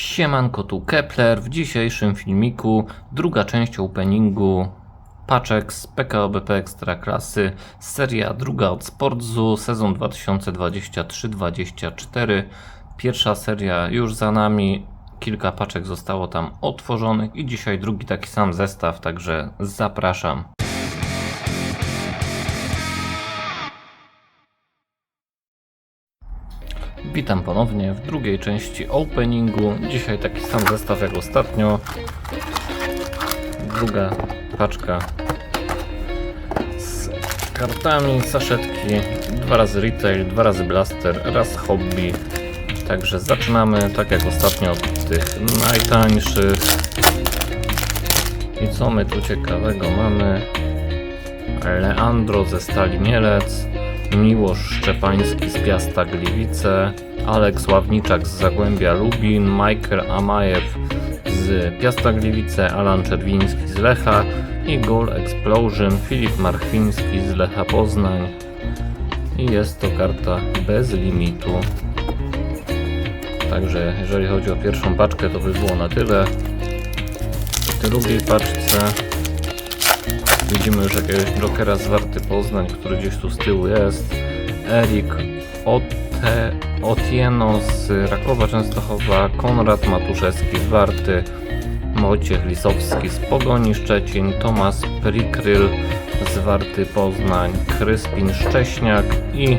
Siemanko tu Kepler, w dzisiejszym filmiku druga część openingu paczek z PKO BP Ekstraklasy, seria druga od Sportzu, sezon 2023-24. Pierwsza seria już za nami, kilka paczek zostało tam otworzonych i dzisiaj drugi taki sam zestaw, także zapraszam. Witam ponownie w drugiej części openingu. Dzisiaj taki sam zestaw jak ostatnio. Druga paczka z kartami, saszetki, dwa razy retail, dwa razy blaster, raz hobby. Także zaczynamy tak jak ostatnio od tych najtańszych. I co my tu ciekawego mamy? Leandro ze Stali Mielec, Miłosz Szczepański z Piasta Gliwice, Aleks Ławniczak z Zagłębia Lubin, Michael Amajew z Piasta Gliwice, Alan Czerwiński z Lecha i Goal Explosion Filip Marchwiński z Lecha Poznań. I jest to karta bez limitu. Także jeżeli chodzi o pierwszą paczkę, to by było na tyle. W drugiej paczce Widzimy już jakiegoś jokera z Warty Poznań, który gdzieś tu z tyłu jest. Erik Otieno z Rakowa Częstochowa, Konrad Matuszewski z Warty, Wojciech Lisowski z Pogoni Szczecin, Tomasz Prikryl z Warty Poznań, Kryspin Szcześniak i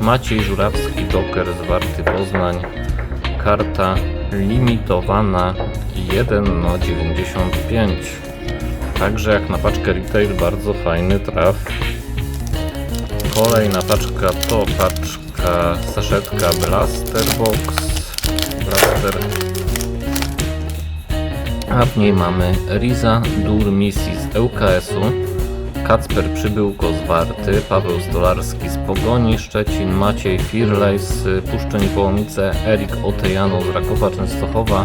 Maciej Żurawski Doker z Warty Poznań. Karta limitowana 1 na 95. Także jak na paczkę retail bardzo fajny traf. Kolejna paczka to paczka saszetka Blaster Box. Blaster. A w niej mamy Riza Durmisi z ŁKS-u, Kacper Przybyłko z Warty, Paweł Stolarski z Pogoni Szczecin, Maciej Firlej z Puszczeń Połomice, Erik Otejano z Rakowa Częstochowa,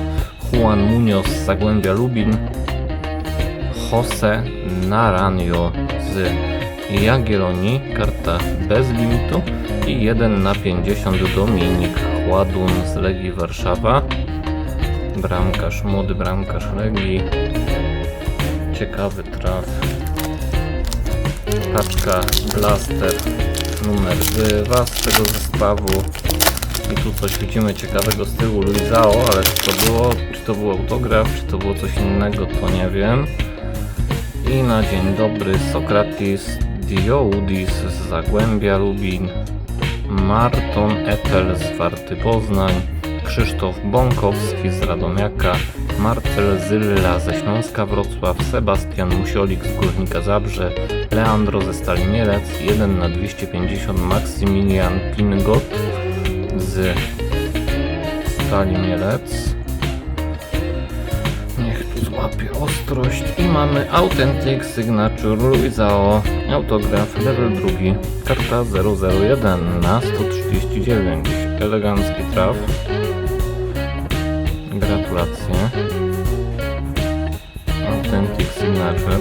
Juan Munoz z Zagłębia Lubin, Jose Naranjo z Jagiellonii, karta bez limitu i 1 na 50 Dominik Chładun z Legii Warszawa, bramkarz, młody bramkarz Legii, ciekawy traf, paczka Blaster numer 2 z tego zestawu. I tu coś widzimy ciekawego z tyłu. Luizao, ale co to było, czy to był autograf, czy to było coś innego, to nie wiem. I na dzień dobry Sokratis Dioudis z Zagłębia Lubin, Marton Etel z Warty Poznań, Krzysztof Bąkowski z Radomiaka, Marcel Zylla ze Śląska Wrocław, Sebastian Musiolik z Górnika Zabrze, Leandro ze Stali Mielec, 1 na 250 Maksymilian Pingot z Stali Mielec. Złapie ostrość i mamy Authentic Signature Luizao autograf level 2 karta 001 na 139 elegancki traf. Gratulacje. Authentic Signature.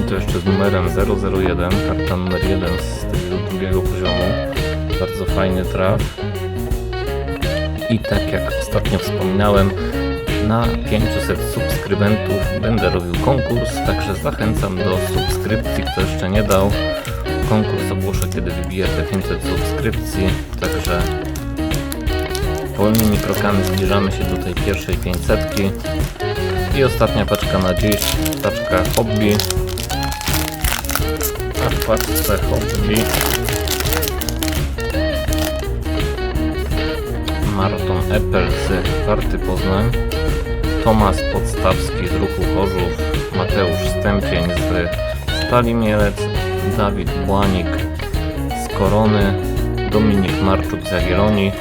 I to jeszcze z numerem 001 karta numer 1 z tego drugiego poziomu. Bardzo fajny traf. I tak jak ostatnio wspominałem na 500 subskrybentów będę robił konkurs, także zachęcam do subskrypcji, kto jeszcze nie dał. Konkurs ogłoszę, kiedy wybiję te 500 subskrypcji, także wolnymi krokami zbliżamy się do tej pierwszej 500. I ostatnia paczka na dziś, paczka hobby. A w paczce hobby Marton Eppel z Warty Poznań. Tomasz Podstawski z Ruchu Chorzów, Mateusz Stępień z Stali Mielec, Dawid Błanik z Korony, Dominik Marczuk z Jagiellonii,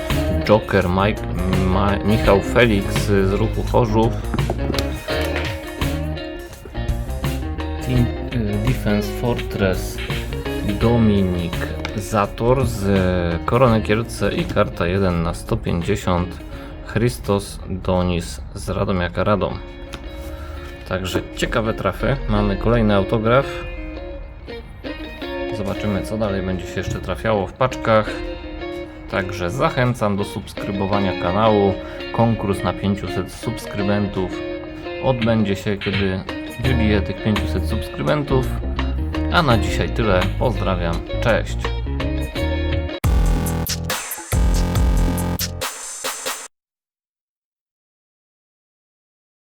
Joker Mike, Ma, Michał Felix z Ruchu Chorzów, Team y, Defense Fortress Dominik Zator z Korony Kielce i karta 1 na 150 Christos Donis z Radomiaka Radom. Także ciekawe trafy. Mamy kolejny autograf. Zobaczymy co dalej będzie się jeszcze trafiało w paczkach. Także zachęcam do subskrybowania kanału. konkurs na 500 subskrybentów odbędzie się, kiedy wybiję tych 500 subskrybentów. A na dzisiaj tyle. Pozdrawiam. Cześć.